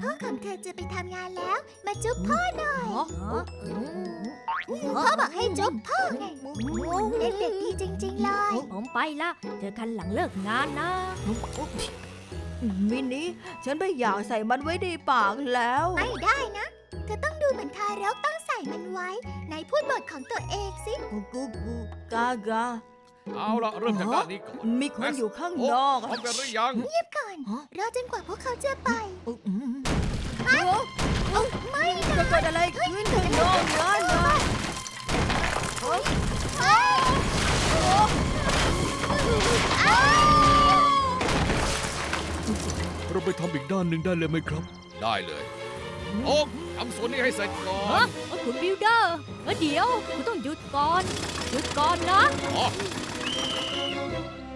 พ่อของเธอจะไปทำงานแล้ว มาจุ๊บพ่อหน่อย พ่อบอกให้จุ๊บพ่อไงเด็กๆดีจริงๆเลย ผมไปละเจอกันหลังเลิกงานนะมินิฉันไม่อยากใส่มันไว้ในปากแล้ว ไม่ได้นะ เธอต้องดูเหมือนทารกต้องใส่มันไว้ไหนพูดบทของตัวเองสิกูกูกูกากาเอาละเริ่มจากด้านนี้ก่อนมีคนอยู่ข้างโอ้นอกพร้อมกันหรือยังก่อนรอจนกว่าพวกเขาจะไปอืมไม่จะ เกิดอะไรขึ้นข้างนอกนั่นน่ะเราไปทำอีกด้านหนึ่งได้เลยไหมครับ ได้เลย โอ้ทำส่วนนี้ให้เสร็จก่อฮะนเอ้ยคุณบิลเดอร์เดี๋ยว คุณต้องหยุดก่อน หยุดก่อนนะอ๋อ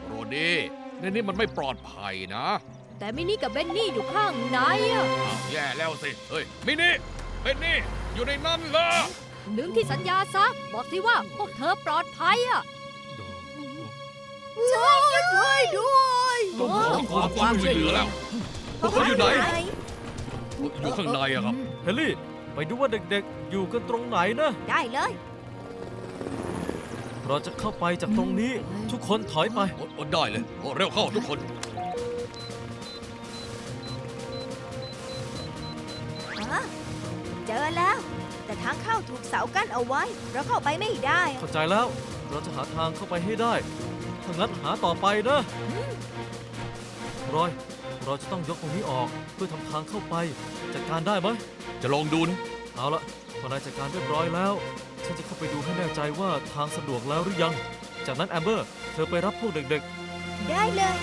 โรดี้ในนี้มันไม่ปลอดภัยนะ แต่มินี่กับเบนนี่อยู่ข้างในอะอ้าแย่แล้วสิ เฮ้ย มินี่ เป็นนี่ อยู่ในนั้นเหรอดึงที่สัญญาซะ บอกสิว่าพวกเธอปลอดภัยอะช่วยด้วยต้องขอความความช่วยเหลือแล้วพวกเขาอยู่ไหน อยู่ข้างในอะครับเฮลลี่ ไปดูว่าเด็กๆ อยู่กันตรงไหนนะ ได้เลย เราจะเข้าไปจากตรงนี้ ทุกคนถอยไปโอ้โอ้ได้เลยโอ้เร็วเข้าทุกคน จอแล้ว แต่ทางเข้าถูกเสากั้นเอาไว้ เราเข้าไปไม่ได้ เข้าใจแล้ว เราจะหาทางเข้าไปให้ได้ถ้างั้นหาต่อไปนะรอย เราจะต้องยกตรงนี้ออกเพื่อทำทางเข้าไป จัดการได้ไหมจะลองดูนะเอาละพอนายจัดการเรียบร้อยแล้ว ฉันจะเข้าไปดูให้แน่ใจว่าทางสะดวกแล้วหรือยัง จากนั้นแอมเบอร์ เธอไปรับพวกเด็กได้เลย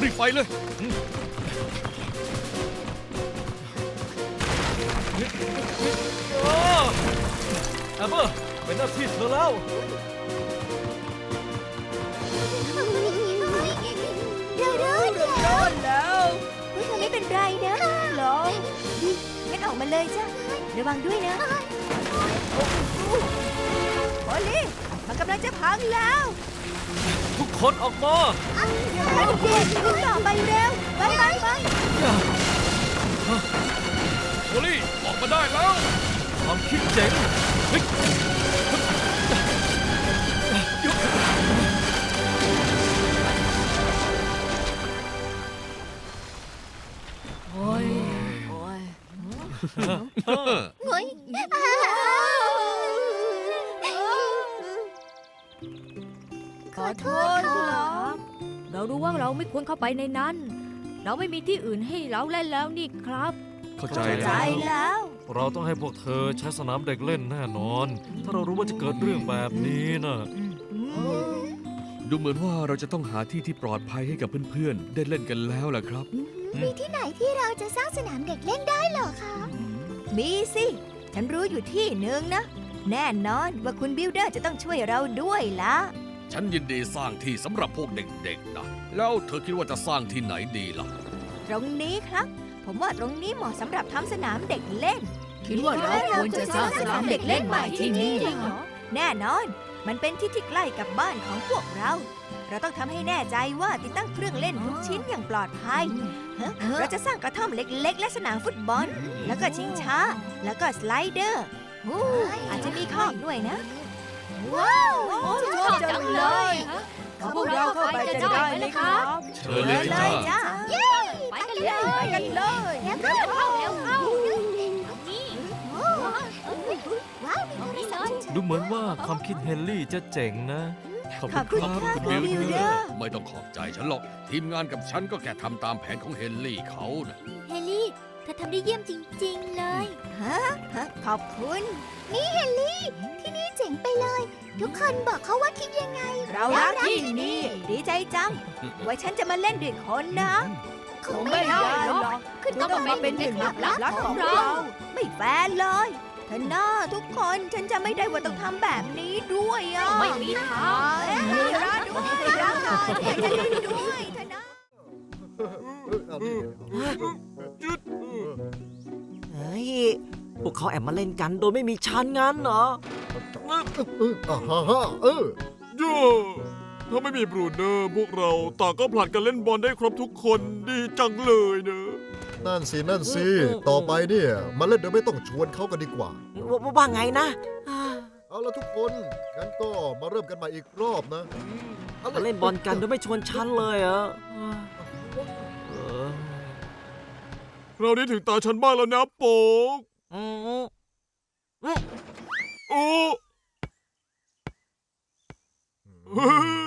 รีบไปเลยๆโอ้แอมเบอร์เป็นหน้าที่เธอแล้ว เร็วเร็วเร็วโดนแล้วเฮ้ยไม่เป็นไรนะหรอดีงั้นออกมาเลยจ้ะระวังด้วยนะโอ้ลี่มันกำลังจะพังแล้ว คนออกมาเด็กๆต่อไปเร็ว ไปไปไปโอลี่ออกมาได้แล้วความคิดเจ๋งเฮ้ยโอ้ยโอ้ยเฮ้ยขอโทษ เรารู้ว่าเราไม่ควรเข้าไปในนั้น เราไม่มีที่อื่นให้เราเล่นแล้วนี่ครับ เข้าใจเข้าใจแล้วแล้ว เราต้องให้พวกเธอใช้สนามเด็กเล่นแน่นอน ถ้าเรารู้ว่าจะเกิดเรื่องแบบนี้นะดูเหมือนว่าเราจะต้องหาที่ที่ปลอดภัยให้กับเพื่อนๆ ได้เล่นกันแล้วล่ะครับ มีที่ไหนที่เราจะสร้างสนามเด็กเล่นได้เหรอคะ มีสิ ฉันรู้อยู่ที่หนึ่งนะ แน่นอนว่าคุณบิลเดอร์จะต้องช่วยเราด้วยละ ฉันยินดีสร้างที่สำหรับพวกเด็กๆนะแล้วเธอคิดว่าจะสร้างที่ไหนดีล่ะ ตรงนี้ครับ ผมว่าตรงนี้เหมาะสำหรับทำสนามเด็กเล่น คิดว่าเราควรจะสร้างสนามเด็กเล่นใหม่ที่นี่เหรอแน่นอน มันเป็นที่ที่ใกล้กับบ้านของพวกเรา เราต้องทำให้แน่ใจว่าติดตั้งเครื่องเล่นทุกชิ้นอย่างปลอดภัยฮะเราจะสร้างกระท่อมเล็ก ๆ และสนามฟุตบอล แล้วก็ชิงช้า แล้วก็สไลเดอร์โอ้อาจจะมีคอกด้วยนะ ว้าวชอบจังเลยขอพวกเราเข้าไปจะได้ไหมครับเชิญเลยจ้ายจ้าไปกันเลยไปกันเลยเร็วเข้าเร็วเข้านี่ว้าดูเหมือนว่าความคิดเฮนรี่จะเจ๋งนะ ขอบคุณครับคุณบิลเดอร์ไม่ต้องขอบใจฉันหรอก ทีมงานกับฉันก็แค่ทำตามแผนของเฮนรี่เขานะเฮลี่ เธอทำได้เยี่ยมจริง ๆ เลย ฮะฮะขอบคุณ นี่เฮลี่ ที่นี่เจ๋งไปเลย ทุกคนบอกเขาว่าคิดยังไงเรารักที่นี่ ดีใจจัง ไว้ฉันจะมาเล่นด้วยคนนะคงไม่ได้หรอกขึ้นต้องมาเป็นหนึ่งลับลับของเรา ไม่แฟร์เลยเธอหน้าทุกคนฉันจะไม่ได้ว่าต้องทำแบบนี้ด้วยอะไม่มีทางเอ้ยรักด้วยรักหน่อยให้ฉันได้ด้วยเธอนะเฮ้ย พวกเขาแอบมาเล่นกันโดยไม่มีฉันงั้นเหรอ เอออ่าฮ่าฮ่าเออ โย่ถ้าไม่มีบรูเนอร์พวกเราต่างก็ผลัดกันเล่นบอลได้ครบทุกคนดีจังเลยเนอะนั่นสิ นั่นสิ ต่อไปเนี่ย มาเล่นโดยไม่ต้องชวนเขากันดีกว่าว่าว่าว่าไงนะอ่าเอาละทุกคน งั้นก็มาเริ่มกันใหม่อีกรอบนะ มาเล่นบอลกันโดยไม่ชวนฉันเลยเหรอเออ เรานี้ถึงตาฉันบ้างแล้วนะโป๊กอืมโอ้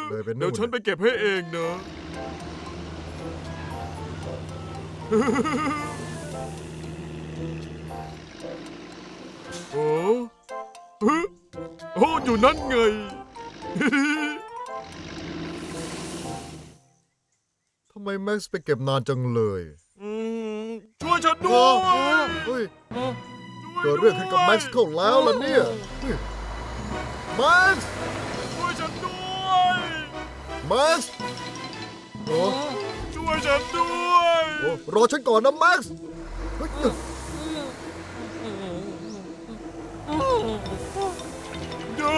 เลยเป็นเดี๋ยวฉันไปเก็บให้เองนะโอ้ฮะโอ้อยู่นั่นไง ทำไมแม็กซ์ไปเก็บนานจังเลยอืมช่ วยฉันด้โอ้วยเฮ้ยช่วยเกิดเรื่องขึ้นกับแม็กซ์เข้าแล้วล่ะเนี่ยเฮ้ยแม็กซ์ช่วยฉันด้วยแม็กซ์โอ้ช่วยฉันด้วยโอ้รอฉันก่อนนะแม็กซ์เฮ้ยเดี๋ยว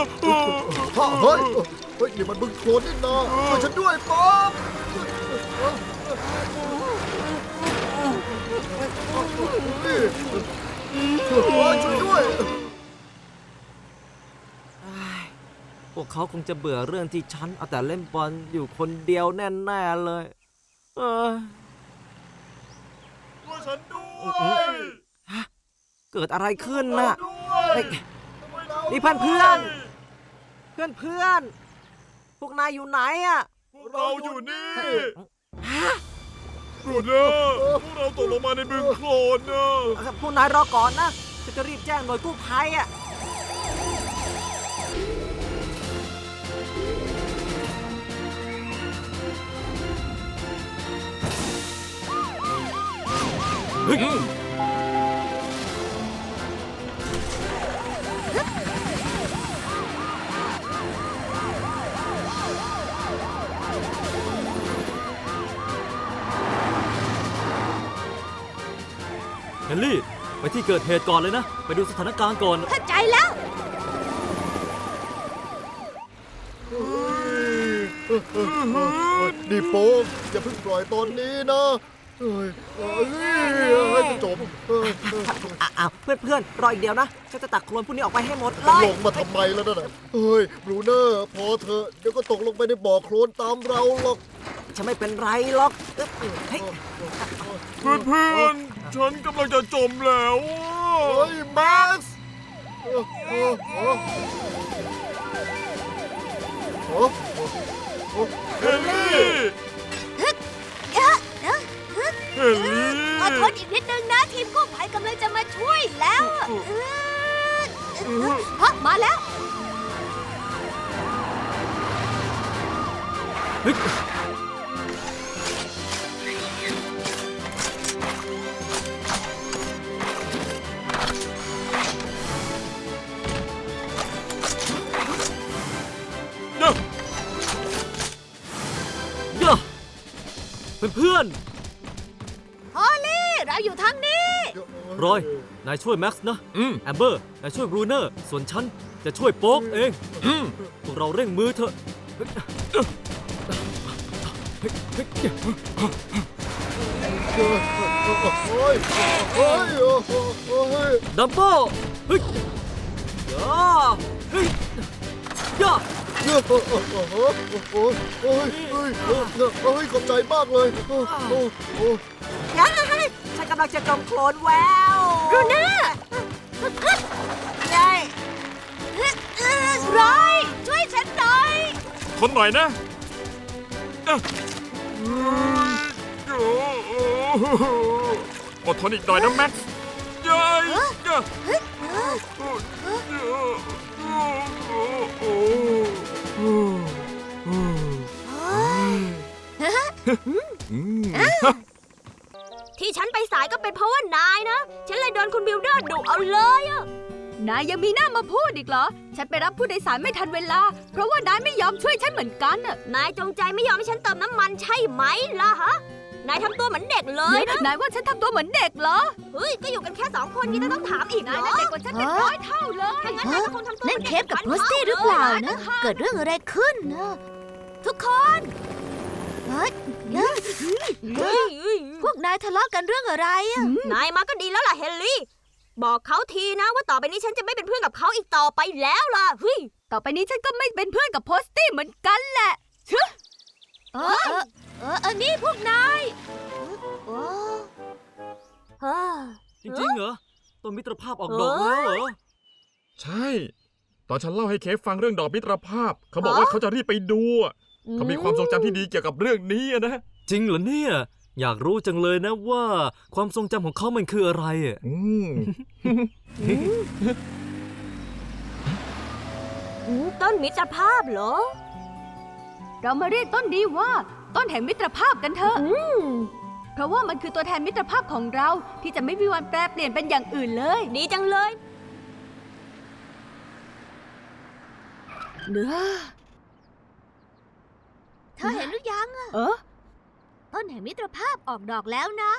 ฮะเฮ้ยเฮ้ยนี่มันบึงโคลนนี่นาช่วยฉันด้วยป๊อปนี่ ช่วยช่วยด้วย พวกเขาคงจะเบื่อเรื่องที่ฉันเอาแต่เล่นบอลอยู่คนเดียวแน่ๆเลย เออช่วยฉันด้วยเกิดอะไรขึ้นน่ะด้วยเฮ้ยนี่เพื่อนเพื่อนเพื่อนเพื่อนๆพวกนายอยู่ไหนอะพวกเราอยู่นี่ บรูเดอร์พวกเราตกลงมาในบึงโคลนนะพวกนายรอก่อนนะฉันจะรีบแจ้งหน่วยกู้ภัยอะเฮ นรี่ ไปที่เกิดเหตุก่อนเลยนะ ไปดูสถานการณ์ก่อน เข้าใจแล้วนี่โป๊กอย่าเพิ่งปล่อยตอนนี้นะเฮ้ยเฮ้ยให้มันจบเฮ้ยเฮ้ยอะอ้าวเพื่อนเพื่อนๆรออีกเดียวนะ ฉันจะตักโคลนพวกนี้ออกไปให้หมดเลจะยลงมาทำไมแล้วนั่นน่ะเฮ้ยบรูเนอร์พอเถอะเดี๋ยวก็ตกลงไปในบ่อโคลนตามเราหรอกฉันไม่เป็นไรหรอกอึ๊บเฮ้ยเพื่อนเพื่อนๆ ฉันกำลังจะจมแล้วอะเฮ้ยแม็กซ์โอ้โอ้โอ้โอ้โอ้เฮนรี่เฮนรี่อดทนอีกนิดนึงนะทีมกู้ภัยกำลังจะมาช่วยแล้วฮะมาแล้ว พื่อนฮอลลี่เราอยู่ทางนี้ๆรอย นายช่วยแม็กซ์นะ อืม แอมเบอร์ นายช่วยบรูเนอร์ ส่วนฉันจะช่วยโป๊กเอง อืม พวกเราเร่งมือเถอะโอ้ยโอ้ยโอ้ยโอ้ยดัมเบิลเฮ้ยย่าเฮ้ยย่า โอ้ยโอ้ยโอ้ยโอ้ยโอ้ยโอ้ยโอ้ยขอบใจมากเลยโอ้โอ้โอ้ฉันกำลังจะจมโคลนแววรูน่าใช่ร้อยช่วยฉันหน่อยทนหน่อยนะอ้ออดทนอีกหน่อยนะแม็กซ์ยัยยะอืม ที่ฉันไปสายก็เป็นเพราะว่านายนะ ฉันเลยโดนคุณบิลเดอร์ดุเอาเลยอะนายยังมีหน้ามาพูดอีกเหรอ ฉันไปรับผู้โดยสารไม่ทันเวลา เพราะว่านายไม่ยอมช่วยฉันเหมือนกันน่ะ นายจงใจไม่ยอมให้ฉันเติมน้ำมันใช่ไหมล่ะฮะ นายทำตัวเหมือนเด็กเลยนะนายว่าฉันทำตัวเหมือนเด็กเหรอ เฮ้ย ก็อยู่กันแค่สองคนนี่จะต้องถามอีกเหรนายอน่ะเด็กกว่าฉันเป็นร้อยเท่าเลยถ้างั้นนายก็คงทำตัวหมืนั่นด็เคปกับโพสตี้หรือเปล่านะ เกิดเรื่องอะไรขึ้นนะทุกคนเฮ้ยเฮ้ยพวกนายทะเลาะกันเรื่องอะไรอะนายมาก็ดีแล้วล่ะเฮนรี่ บอกเขาทีนะว่าต่อไปนี้ฉันจะไม่เป็นเพื่อนกับเขาอีกต่อไปแล้วล่ะเฮ้ยต่อไปนี้ฉันก็ไม่เป็นเพื่อนกับโพสตี้เหมือนกันแหละ เออเออเอออันนี้พวกนายโอ้จริงๆเหรอต้นมิตรภาพออกดอกแล้วเหรอ ใช่ ตอนฉันเล่าให้เคฟฟังเรื่องดอกมิตรภาพ เขาบอกว่าเขาจะรีบไปดูอะเขามีความทรงจำที่ดีเกี่ยวกับเรื่องนี้อะนะ จริงเหรอเนี่ย อยากรู้จังเลยนะว่าความทรงจำของเขามันคืออะไรอะอืมต้นมิตรภาพเหรอ เรามาเรียกต้นนี้ว่า ต้นแห่งมิตรภาพกันเถอะเพราะว่ามันคือตัวแทนมิตรภาพของเราที่จะไม่มีวันแปรเปลี่ยนเป็นอย่างอื่นเลย ดีจังเลย เนื้อเธอเห็นหรือยังอะเออต้นแห่งมิตรภาพออกดอกแล้วนะ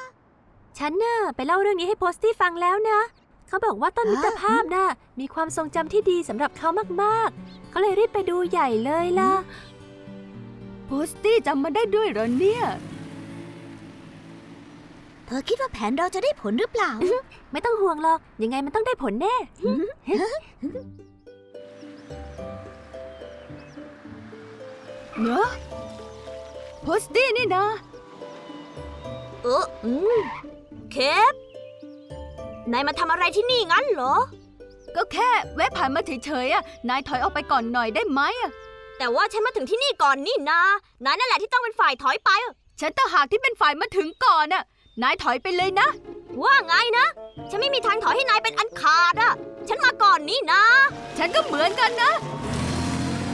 ฉันน่ะไปเล่าเรื่องนี้ให้โพสตี้ฟังแล้วนะ เขาบอกว่าต้นมิตรภาพน่ะมีความทรงจำที่ดีสำหรับเขามากๆ เขาเลยรีบไปดูใหญ่เลยล่ะ โพสตี้จำมาได้ด้วยเหรอเนี่ย เธอคิดว่าแผนเราจะได้ผลหรือเปล่า ไม่ต้องห่วงหรอก ยังไงมันต้องได้ผลแน่ เนอะโพสตี้นี่นะ เอออืมเคปนายมาทำอะไรที่นี่งั้นเหรอ ก็แค่แวะผ่านมาเฉยๆอะนายถอยออกไปก่อนหน่อยได้ไหมอะ แต่ว่าฉันมาถึงที่นี่ก่อนนี่นานายนั่นแหละที่ต้องเป็นฝ่ายถอยไป ฉันต่างหากที่เป็นฝ่ายมาถึงก่อนอะ นายถอยไปเลยนะ ว่าไงนะ ฉันไม่มีทางถอยให้นายเป็นอันขาดอะ ฉันมาก่อนนี่นะ ฉันก็เหมือนกันนะ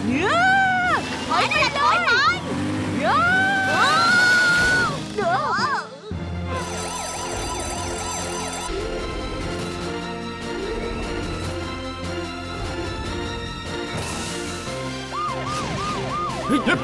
เนื้อถอยไปเลยถอยไปเนื้อ เฮ้ยเย็บ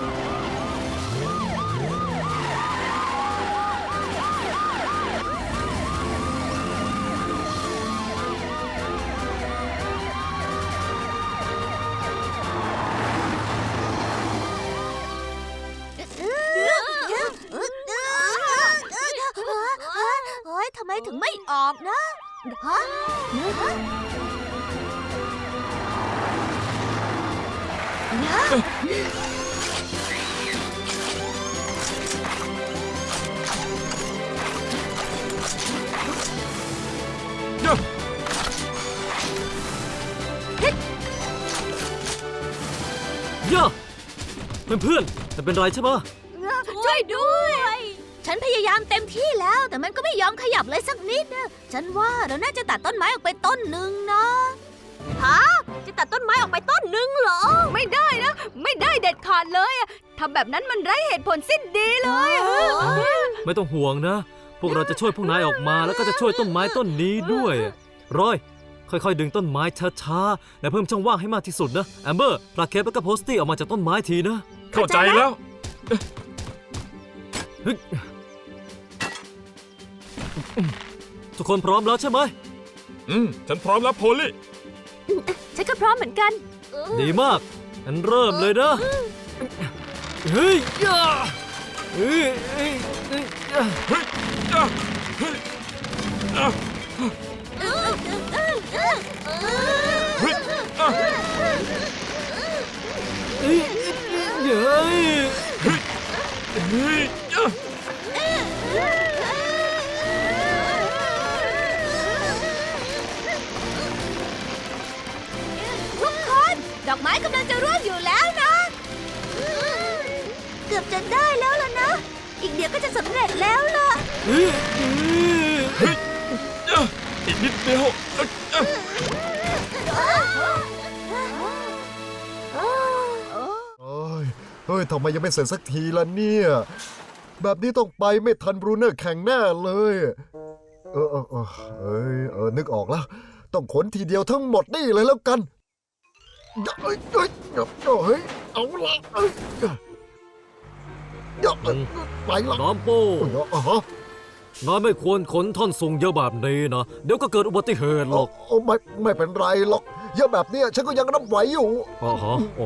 เฮ้ยทำไมถึงไม่ออกนะฮะฮะนะ ย่าเพื่อนๆแต่เป็นไรใช่ปะช่วยด้วย ฉันพยายามเต็มที่แล้ว แต่มันก็ไม่ยอมขยับเลยสักนิดนะฉันว่าเราน่าจะตัดต้นไม้ออกไปต้นหนึ่งนะฮะจะตัดต้นไม้ออกไปต้นหนึ่งเหรอ ไม่ได้นะ ไม่ได้เด็ดขาดเลยอะทำแบบนั้นมันไร้เหตุผลสิ้นดีเลยอะไม่ต้องห่วงนะ พวกเราจะช่วยพวกนายออกมาแล้วก็จะช่วยต้นไม้ต้นนี้ด้วยรอย ค่อยๆ ดึงต้นไม้ช้าๆ และเพิ่มช่องว่างให้มากที่สุดนะ แอมเบอร์พลาเคปแล้วก็โพสตี้ออกมาจากต้นไม้ทีนะ เข้าใจแล้ว ทุกคนพร้อมแล้วใช่ไหม อืม ฉันพร้อมแล้วโพลี่ ฉันก็พร้อมเหมือนกันดีมากงั้นเริ่มเลยนะ เฮ้ยย่าเฮ้ยเฮ้ยเฮ้ยย่าเฮ้ยอะเฮ้ย เกือบจได้แล้วล่ะนะ อีกเดี๋ยวก็จะสำเร็จแล้วล่ะ เฮ้ยเฮ้ยอะอีกนิดเดียวอะอะโอ้ยเฮ้ยทำไมยังไม่เสร็จสักทีล่ะเนี่ย แบบนี้ต้องไปไม่ทันบรูเนอร์แข่งแน่เลย เออเออเออเอ้ยเออนึกออกแล้ว ต้องขนทีเดียวทั้งหมดนี่เลยแล้วกันเอ้ยเอ้ยเฮ้ยเอาละเอ้ย เอ้ยเอ้ยไปละน้องโป้โอ้ยอ๋อนายไม่ควรขนท่อนสูงเยอะแบบนี้นะ เดี๋ยวก็เกิดอุบัติเหตุหรอก โอ้ไม่ไม่เป็นไรหรอก เยอะแบบเนี้ยฉันก็ยังรับไหวอยู่ อ๋อฮะโอ้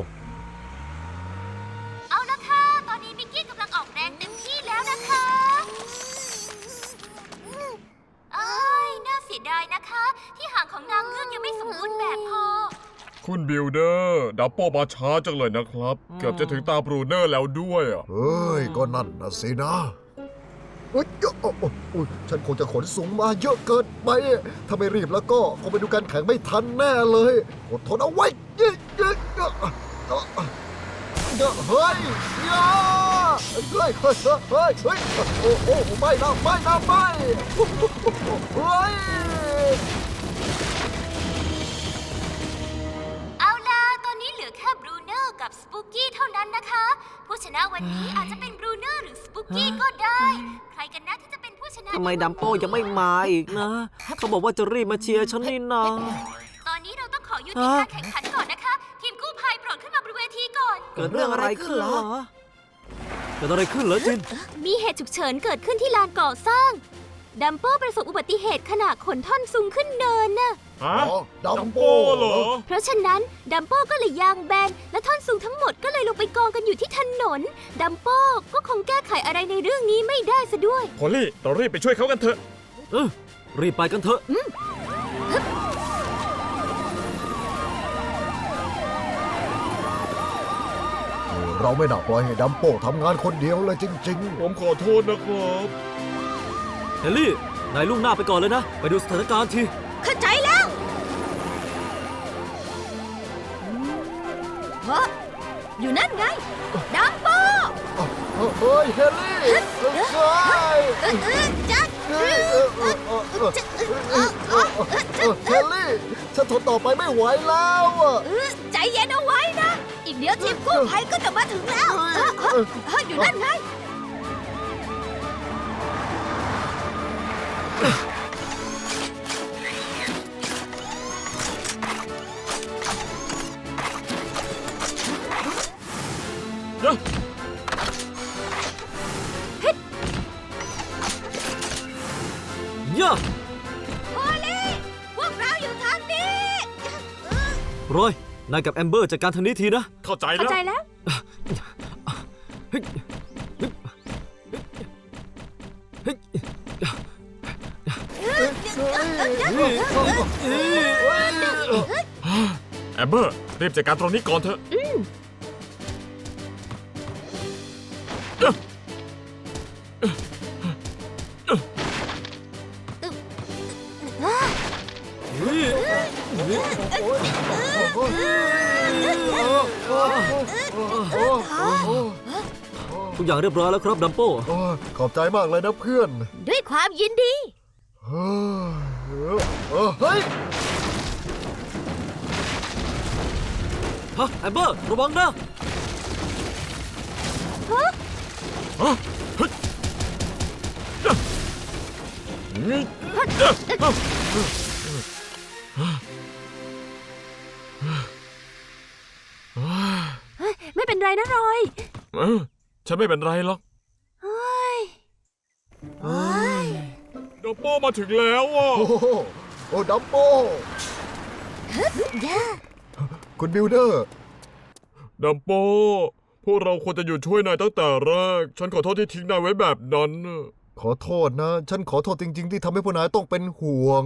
ดับโปมาช้าจังเลยนะครับ เกือบจะถึงตาบรูเนอร์แล้วด้วยอะ เฮ้ย ก็นั่นนะสินะเอ้ยโอ้โอ้โอ้ยฉันคงจะขนสูงมาเยอะเกินไป ถ้าไม่รีบแล้วก็คงไปดูการแข่งไม่ทันแน่เลย อดทนเอาไว้เย้เย้เย้เอ้อเอ้อเฮ้ยย่าเฮ้ยเฮ้ยเฮ้ยเฮ้ยเฮ้ยโอ้โอ้ไม่นะไม่นะไม่เฮ้ย สปูกี้เท่านั้นนะคะ ผู้ชนะวันนี้อาจจะเป็นบรูเนอร์หรือสปูกี้ก็ได้ ใครกันนะที่จะเป็นผู้ชนะทำไมดัมโป้ยังไม่มาอีกนะ เขาบอกว่าจะรีบมาเชียร์ฉันนี่นาตอนนี้เราต้องขอยุติการแข่งขันก่อนนะคะ ทีมกู้ภัยโปรดขึ้นมาบนเวทีก่อน เกิดเรื่องอะไรขึ้นเหรอเกิดอะไรขึ้นเหรอจิน มีเหตุฉุกเฉินเกิดขึ้นที่ลานก่อสร้าง ดัมโป้ประสบอุบัติเหตุขณะขนท่อนซุงขึ้นเนินน่ะ ฮะอ๋อดัมดัมโบโปเหรอ เพราะฉะนั้นดัมโป้ก็เลยยางแบนและท่อนซุงทั้งหมดก็เลยลงไปกองกันอยู่ที่ถนน ดัมโป้ก็คงแก้ไขอะไรในเรื่องนี้ไม่ได้ซะด้วย พอลลี่เรารีบไปช่วยเขากันเถอะ เออรีบไปกันเถอะ เราไม่น่าปล่อยให้ดัมโป้ทำงานคนเดียวเลยจริงๆผมขอโทษนะครับเฮลลี่ นายลุ่งหน้าไปก่อนเลยนะ ไปดูสถานการณ์ที เข้าใจแล้วเฮ้ออยู่นั่นไง ดัมโบเฮ้ยเฮลลี่เฮ้ยเออเออจัดเฮ้ยเออเออเออเออเออเฮลลี่ ฉันทนต่อไปไม่ไหวแล้วอะเออใจเย็นเอาไว้นะ อีกเดี๋ยวทีมกู้ภัยก็จะมาถึงแล้วเออเออเอออยู่นั่นไง นายกับแอมเบอร์จัดการทางนี้ทีนะ เข้าใจเข้าแล้ว ใจแล้วเฮ้ยเฮ้ยแอมเบอร์รีบจัดการตรงนี้ก่อนเถอะ กอย่างเรียบร้อยแล้วครับดัมโป้โอ้ยขอบใจมากเลยนะเพื่อนด้วยความยินดี เฮ้ยเออเฮ้ยฮะแอมเบอร์ระวังนะไม่เป็นไรนะรอย เออ ฉันไม่เป็นไรหรอกเฮ้ยดัมโปมาถึงแล้วอะโอ้โหโอ้ดัมโบคุณบิลเดอร์ดัมโปพวกเราควรจะอยู่ช่วยนายตั้งแต่แรก ฉันขอโทษที่ทิ้งนายไว้แบบนั้นน่ะขอโทษนะ ฉันขอโทษจริง ๆ ที่ทำให้พวกนายต้องเป็นห่วง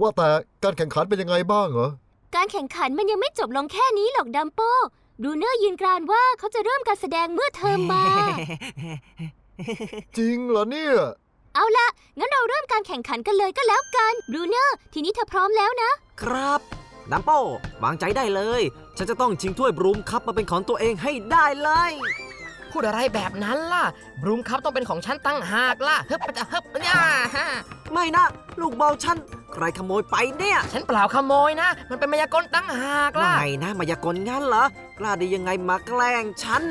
ว่าแต่การแข่งขันเป็นยังไงบ้างเหรอ การแข่งขันมันยังไม่จบลงแค่นี้หรอกดัมโป้ บรูเนอร์ยืนกรานว่าเขาจะเริ่มการแสดงเมื่อเธอมา จริงเหรอเนี่ย เอาละงั้นเราเริ่มการแข่งขันกันเลยก็แล้วกันบรูเนอร์ทีนี้เธอพร้อมแล้วนะ ครับดัมโป้วางใจได้เลย ฉันจะต้องชิงถ้วยบรูมคัพมาเป็นของตัวเองให้ได้เลย พูดอะไรแบบนั้นล่ะ บรูมครับต้องเป็นของฉันตั้งหากล่ะฮึบจะฮึบย่าฮะไม่นะ ลูกบอลฉัน ใครขโมยไปเนี่ย ฉันเปล่าขโมยนะ มันเป็นมายากลตั้งหากล่ะไม่นะมายากลงั้นเหรอกล้าได้ยังไงมาแกล้งฉัน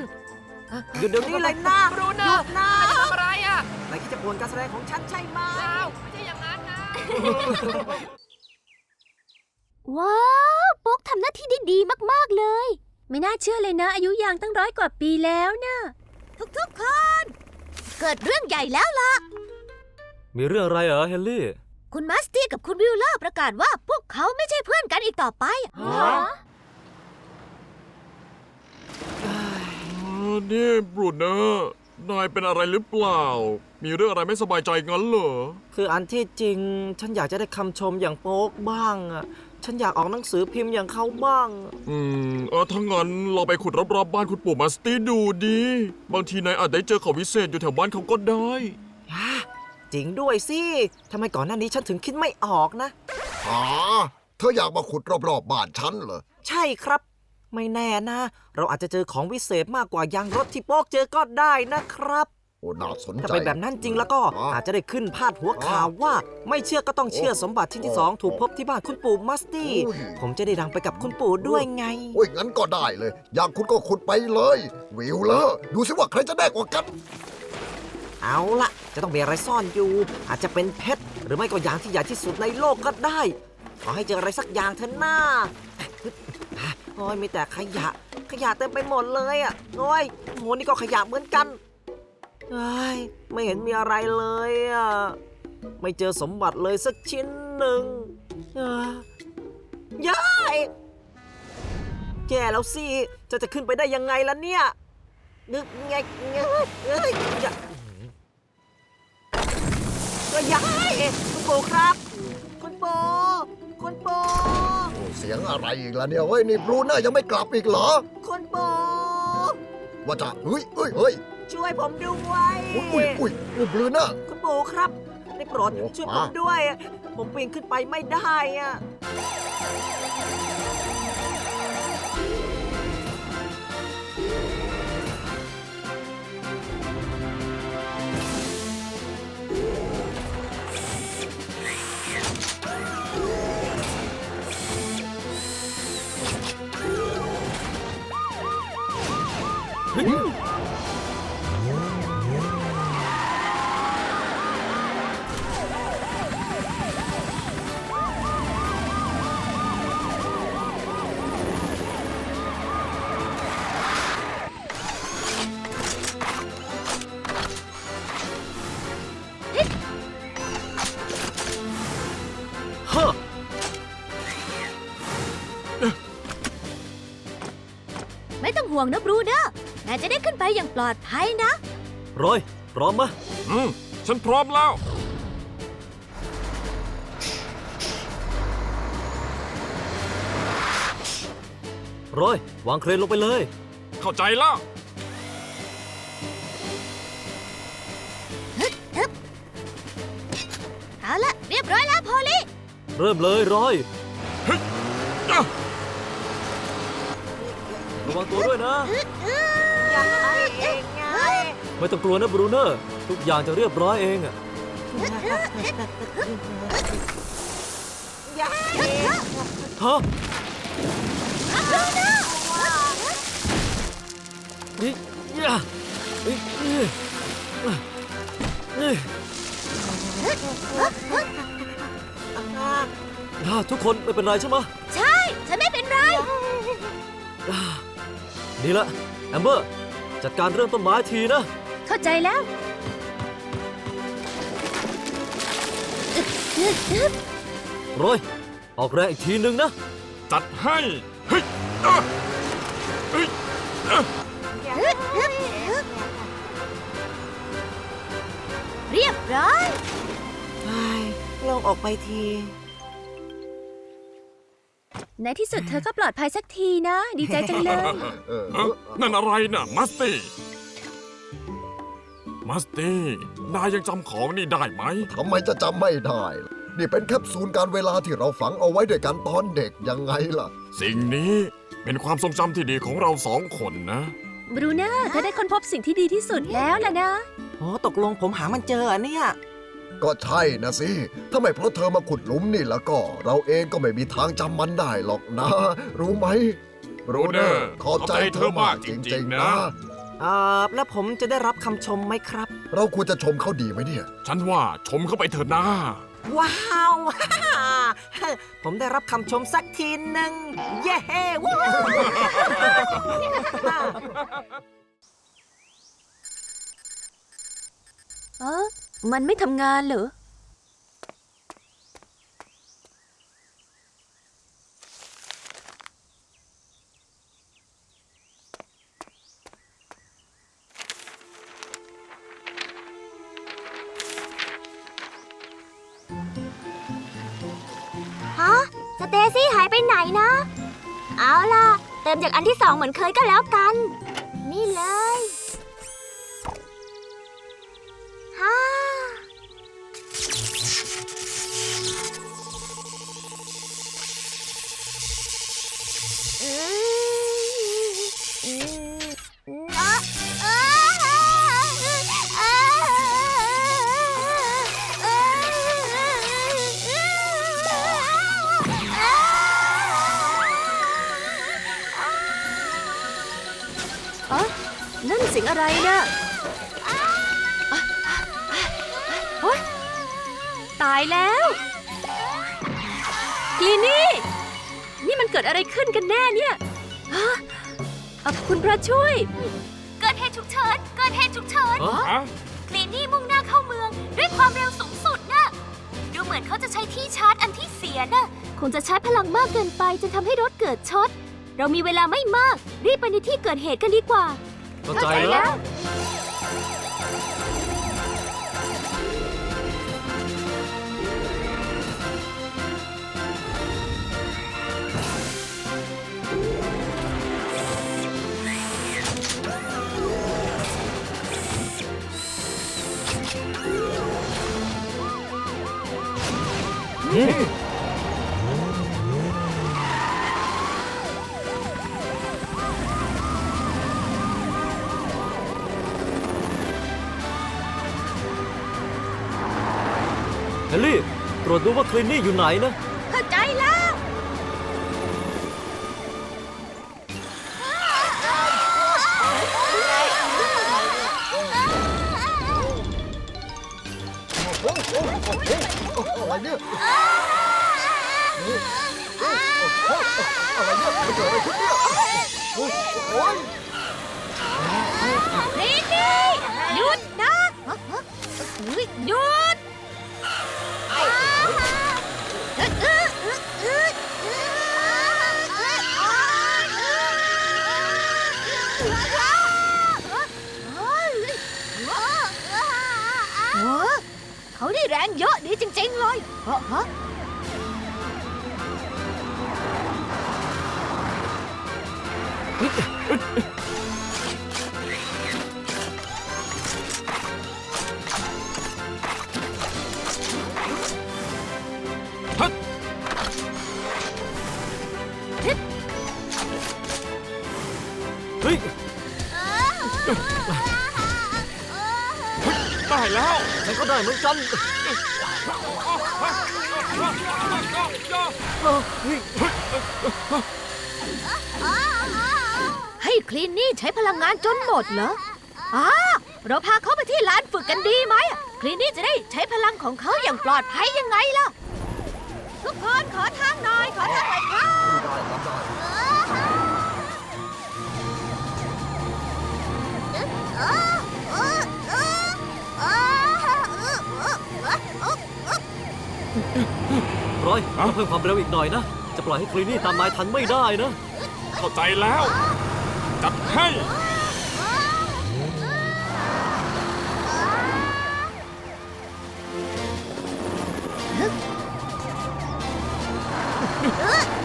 หยุดเดี๋ยวนี้เลยนะบรูเนหอยุร์ดนะนายจะทำอะไรอะนายคิดจะปวนการแสดงของฉันใช่ไหมเปล่าไม่ใช่อย่างนั้นนะ ว้าว ปุ๊กทำหน้าที่ได้ดีมาก ๆ เลย ไม่น่าเชื่อเลยนะ อายุยางตั้งร้อยกว่าปีแล้วนะทุกๆคน เกิดเรื่องใหญ่แล้วล่ะ มีเรื่องอะไรเหรอเฮลลี่ คุณมัสตี้กับคุณวิลเลอร์ประกาศว่าพวกเขาไม่ใช่เพื่อนกันอีกต่อไปนี่บรูเนอร์นายเป็นอะไรหรือเปล่า มีเรื่องอะไรไม่สบายใจงั้นเหรอ คืออันที่จริง ฉันอยากจะได้คำชมอย่างโป๊กบ้างอะ ฉันอยากออกหนังสือพิมพ์อย่างเขาบ้าง อืมเออถ้างั้นเราไปขุดรอบๆบ้านคุณปู่มาสตี้ดูดี บางทีนายอาจได้เจอของวิเศษอยู่แถวบ้านเขาก็ได้จริงด้วยสิทำไมก่อนหน้านี้ฉันถึงคิดไม่ออกนะ อ๋อเธออยากมาขุดรอบๆบบ้านฉันเหรอ ใช่ครับ ไม่แน่นะ เราอาจจะเจอของวิเศษมากกว่ายางรถที่โป๊กเจอก็ได้นะครับ โอ้น่าสนใจ ถ้าเป็นแบบนั้นจริงแล้วก็อ๋อออาจจะได้ขึ้นพาดหัวข่าวว่า ไม่เชื่อก็ต้องเชื่อสมบัติชิ้นที่สองโอ้ถูกพบที่บ้านคุณปู่มัสตี้อุ้ยผมจะได้ดังไปกับคุณปู่ด้วยไง โอ้ยงั้นก็ได้เลย อยากขุดก็ขุดไปเลย วิวเลอดูสิว่าใครจะได้กว่ากัน เอาละจะต้องมีอะไรซ่อนอยู่ อาจจะเป็นเพชรหรือไม่ก็ยางที่ใหญ่ที่สุดในโลกก็ได้ ขอให้เจออะไรสักอย่างเถอะหน้าโอ้ยมีแต่ขยะ ขยะเต็มไปหมดเลยอะโอ้ยโหนี่ก็ขยะเหมือนกัน เอ้ยไม่เห็นมีอะไรเลยอะ ไม่เจอสมบัติเลยสักชิ้นหนึ่งยยายแย่แล้วสิจะจะขึ้นไปได้ยังไงล่ะเนี่ยนึกไงเอ้ยเอ้ยอย่ายคุณปู่ครับ คุณปู่คุณปู่โอ้เสียงอะไรอีกล่ะเนี่ยเฮ้ยนี่บลูน่ายังไม่กลับอีกเหรอ คุณปู่ว่าจะเฮ้ยเฮ้ยเฮ้ย ช่วยผมด้วยอุ้ยอุ้ยอุ้ยอุ้ยบลูน่า คุณปู่ครับได้โปรดโอ้ช่วยผมมา ด้วย ผมปีนขึ้นไปไม่ได้อะ วงนะบรูเนอร์นายจะได้ขึ้นไปอย่างปลอดภัยนะ รอยพร้อมมะอืม ฉันพร้อมแล้ว รอย วางเครนลงไปเลย เข้าใจแล้ว เอาละเรียบร้อยแล้วพอลลี่ เริ่มเลยรอย ระวังตัวด้วยนะยายเองไงไม่ต้องกลัวนะบรูเนอร์ ทุกอย่างจะเรียบร้อยเองอะยายฮะนี่ยะเอ้ยเอ้ยเอ้ยอ่าทุกคนไม่เป็นไรใช่ไหมะใช่ ฉันไม่เป็นไร อ่านี่ละแอมเบอร์ จัดการเรื่องต้นไม้ทีนะ เข้าใจแล้วโรยออกแรงอีกทีนึงนะ จัดให้เฮ้ยอะเฮ้ยอะเรียบร้อยเฮ้ยลงออกไปที ในที่สุดเธอก็ปลอดภัยสักทีนะ ดีใจจังเลย เออเอ้านั่นอะไรน่ะมัสตี้ มัสตี้ นายยังจำของนี่ได้ไหม ทำไมจะจำไม่ได้ล่ะนี่เป็นแคปซูลการเวลาที่เราฝังเอาไว้ด้วยกันตอนเด็กยังไงล่ะ สิ่งนี้เป็นความทรงจำที่ดีของเราสองคนนะ บรูน่าเธอได้ค้นพบสิ่งที่ดีที่สุดแล้วล่ะนะ โอ้ตกลงผมหามันเจออะเนี่ย ก็ใช่นะสิ ถ้าไม่เพราะเธอมาขุดหลุมนี่แล้วก็ เราเองก็ไม่มีทางจำมันได้หรอกนะ รู้ไหมรู้เนอะขอบใจเธอมากจริงๆนะ อ่าแล้วผมจะได้รับคำชมไหมครับ เราควรจะชมเขาดีไหมเนี่ย ฉันว่าชมเข้าไปเถอะนะว้าว ผมได้รับคำชมสักทีหนึ่งเย้ว้าวเออ มันไม่ทำงานเหรอ ฮะ สเตซี่หายไปไหนนะ เอาล่ะ เติมจากอันที่สองเหมือนเคยก็แล้วกัน นี่เลย อะไรขึ้นกันแน่เนี่ยฮะอะคุณพระช่วย เกิดเหตุฉุกเฉิน เกิดเหตุฉุกเฉินฮะคลีนี่มุ่งหน้าเข้าเมืองด้วยความเร็วสูงสุดนะดูเหมือนเขาจะใช้ที่ชาร์จอันที่เสียนะคงจะใช้พลังมากเกินไปจนทำให้รถเกิดช็อต เรามีเวลาไม่มาก รีบไปในที่เกิดเหตุกันดีกว่า เข้าใจแล้ว เฮลลี่ ตรวจดูว่าคลินนี่อยู่ไหนนะ เข้าใจแล้ว โหโอ้โหอะไรเนี่ยโอ้โหอะไรเนี่ยมันเกิดอะไรขึ้นเนี่ยโอ้ยโอ้ยลิลลี่หยุดนะเฮ้ยหยุด แรงเยอะดีจริง ๆ เลยฮะฮะเฮ้ยได้แล้วฉันก็ได้เหมือนกัน ให้คลีนนี่ใช้พลังงานจนหมดเหรออ้าเราพาเขาไปที่ลานฝึกกันดีไหม คลีนนี่จะได้ใช้พลังของเขาอย่างปลอดภัยยังไงล่ะ ทุกคนขอทางหน่อย ขอทางหน่อยครับ รับได้ร้อยต้องเพิ่มความเร็วอีกหน่อยนะ จะปล่อยให้คลินนี่ตามนายทันไม่ได้นะ เข้าใจแล้ว จัดให้โอ้